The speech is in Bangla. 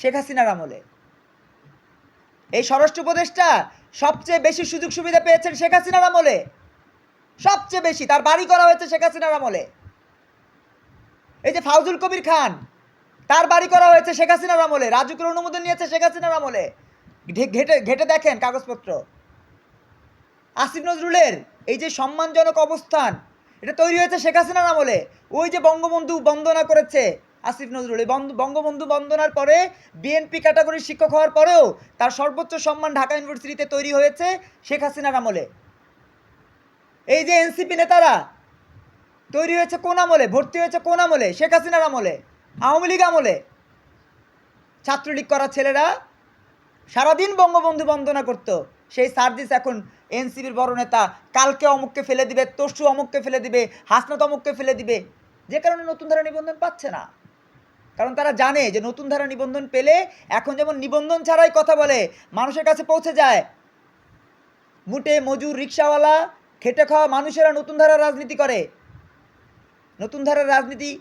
শেখ হাসিনার আমলে। এই স্বরাষ্ট্র উপদেষ্টা সবচেয়ে বেশি সুযোগ সুবিধা পেয়েছেন শেখ হাসিনার আমলে। সবচেয়ে বেশি, তার বাড়ি করা হয়েছে শেখ হাসিনার আমলে। এই যে ফাউজুল কবির খান, তার বাড়ি করা হয়েছে শেখ হাসিনার আমলে, রাজুকের অনুমোদন নিয়েছে শেখ হাসিনার আমলে। ঘেটে ঘেটে দেখেন কাগজপত্র। আসিফ নজরুলের এই যে সম্মানজনক অবস্থান, এটা তৈরি হয়েছে শেখ হাসিনার আমলে। ওই যে বঙ্গবন্ধু বন্দনা করেছে আসিফ নজরুল। এই বন্ধ- বঙ্গবন্ধু বন্দনার পরে বিএনপি ক্যাটাগরির শিক্ষক হওয়ার পরেও তার সর্বোচ্চ সম্মান ঢাকা ইউনিভার্সিটিতে তৈরি হয়েছে শেখ হাসিনার আমলে। এই যে এনসিপি নেতারা তৈরি হয়েছে কোন আমলে? ভর্তি হয়েছে কোন আমলে? শেখ হাসিনার আমলে? আওয়ামী লীগ আমলে? ছাত্রলীগ করা ছেলেরা সারাদিন বঙ্গবন্ধু বন্দনা করতো। সেই সার্জিস এখন এনসিবির বড় নেতা। কালকে অমুককে ফেলে দিবে, তরশু অমুককে ফেলে দিবে, হাসনাত অমুককে ফেলে দিবে। যে কারণে নতুন ধারা নিবন্ধন পাচ্ছে না। কারণ তারা জানে যে নতুন ধারা নিবন্ধন পেলে এখন যেমন নিবন্ধন ছাড়াই কথা বলে, মানুষের কাছে পৌঁছে যায়। মুটে, মজুর, রিক্সাওয়ালা, খেটে খাওয়া মানুষেরা নতুন ধারার রাজনীতি করে। নতুন ধারার রাজনীতি